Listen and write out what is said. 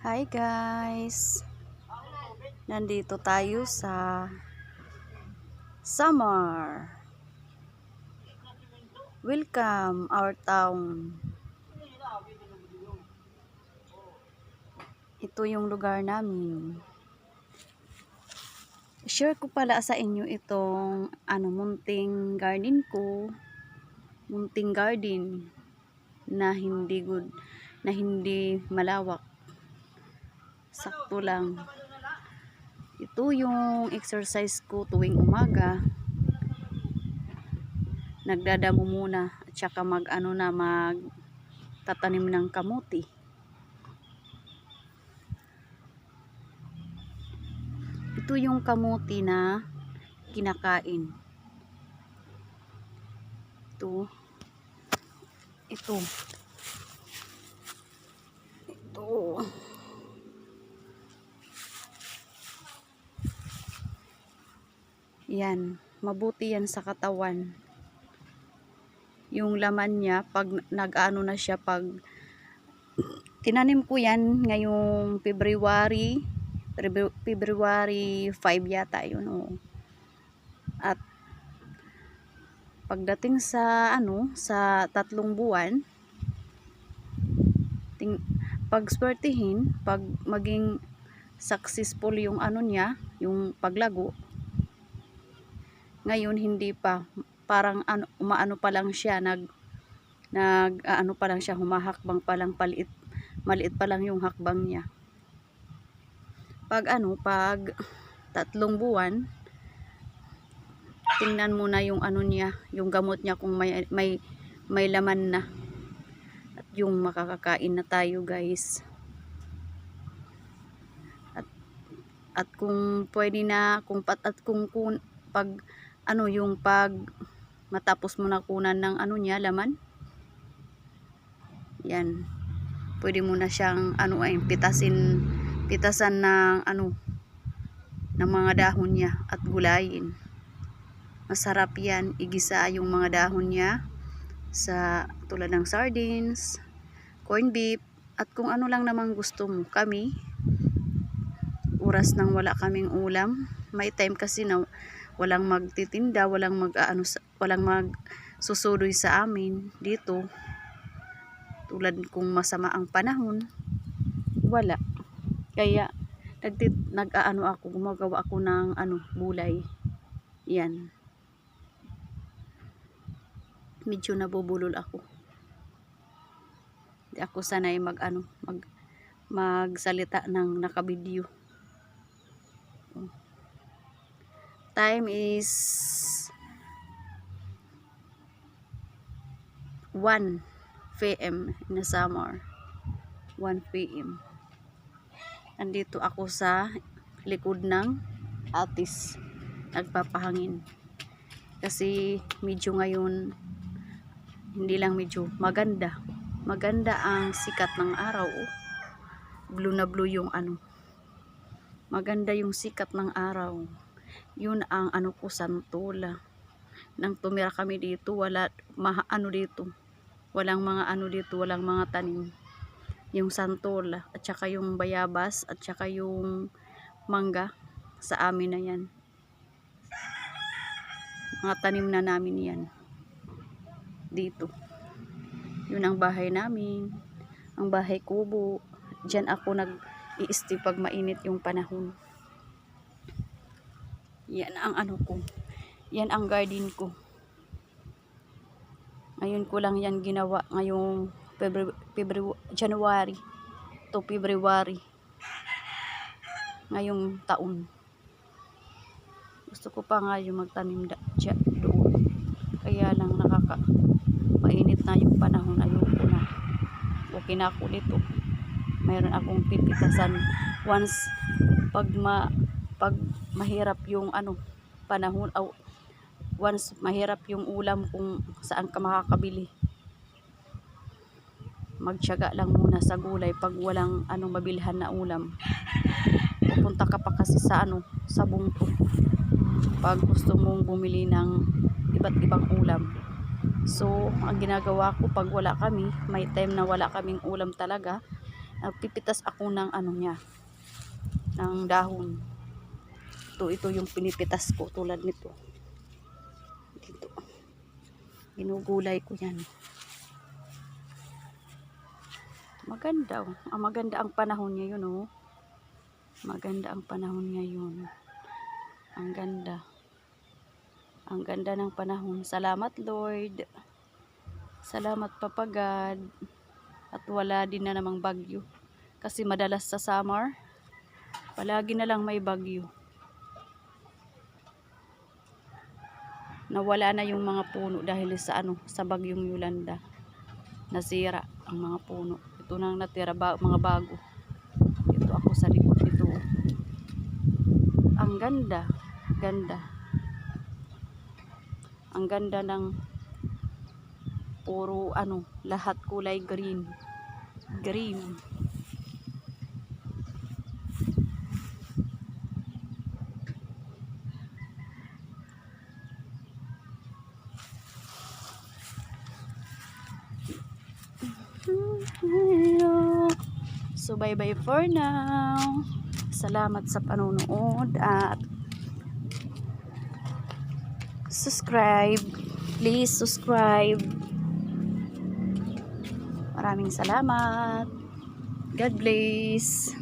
Hi guys! Nandito tayo sa summer. Welcome our town. Ito yung lugar namin. Share ko pala sa inyo itong ano munting garden ko. Munting garden na hindi good na hindi malawak sakto lang. Ito yung exercise ko tuwing umaga. Nagdadamo muna at saka mag ano na mag tatanim ng kamuti. Ito yung kamuti na kinakain. Ito. Ito ito Yan, mabuti yan sa katawan. Yung laman niya, pag nag-ano na siya, pag tinanim ko yan ngayong February, Febru- February 5 yata yun, oh. At pagdating sa ano, sa tatlong buwan, ting, pag swertihin, pag maging successful yung ano niya, yung paglago, ngayon hindi pa. Parang ano umaano pa lang siya nag nag ano pa lang siya humahakbang pa lang paliit maliit pa lang yung hakbang niya. Pag ano pag tatlong buwan tingnan mo na yung ano niya yung gamot niya kung may may may laman na. At yung makakakain na tayo guys. At at kung pwede na kung pat at kung, kung pag ano yung pag matapos mo na kunan ng ano niya laman? Yan. Pwede mo na siyang ano ay pitasin pitasan ng ano ng mga dahon niya at gulayin. Masarap yan. Igisa yung mga dahon niya sa tulad ng sardines corn beef at kung ano lang namang gusto mo. Kami oras nang wala kaming ulam. May time kasi na walang magtitinda, walang mag ano, walang mag susudoy sa amin dito. Tulad kung masama ang panahon, wala. Kaya nagtit nag-aano ako, gumagawa ako ng ano, gulay. Yan. Medyo nabubulol ako. Hindi ako sanay mag ano, mag magsalita ng nakabidyo. Time is 1 p.m. in the summer. 1 p.m. andito ako sa likod ng atis nagpapahangin. Kasi medyo ngayon hindi lang medyo maganda. Maganda ang sikat ng araw. Blue na blue yung ano. Maganda yung sikat ng araw yun ang ano ko santola. Nang tumira kami dito wala ma, ano dito walang mga ano dito walang mga tanim. Yung santola at saka yung bayabas at saka yung mangga sa amin na yan. Mga tanim na namin yan. Dito. Yun ang bahay namin. Ang bahay kubo. Dyan ako nag i pag mainit yung panahon yan ang ano ko. Yan ang garden ko. Ngayon ko lang yan ginawa ngayong February, February January to February. Ngayong taon. Gusto ko pa nga yung magtanim da, dyan, doon. Kaya lang nakaka mainit na yung panahon. Ayoko na. Okay na ako dito. Mayroon akong pipitasan once pag ma pag mahirap yung ano panahon oh, once mahirap yung ulam kung saan ka makakabili. Magtiyaga lang muna sa gulay pag walang ano mabilhan na ulam. Pupunta ka pa kasi sa ano sa bungko. Pag gusto mong bumili ng iba't ibang ulam. So ang ginagawa ko pag wala kami may time na wala kaming ulam talaga Nagpipitas ako ng ano niya, ng dahon. Ito, ito yung pinipitas ko tulad nito. Dito. Ginugulay ko yan. Maganda oh. Ah, maganda ang panahon ngayon oh. Maganda ang panahon ngayon. Ang ganda. Ang ganda ng panahon. Salamat Lord. Salamat papagad. At wala din na namang bagyo. Kasi madalas sa summer, palagi na lang may bagyo. Nawala na yung mga puno dahil sa ano, sa bagyong Yolanda. Nasira ang mga puno. Ito nang natira ba, mga bago. Ito ako sa likod nito. Ang ganda, ganda. Ang ganda ng puro ano, lahat kulay green. Green. So bye bye for now. Salamat sa panonood at subscribe. Please subscribe. Maraming salamat. God bless.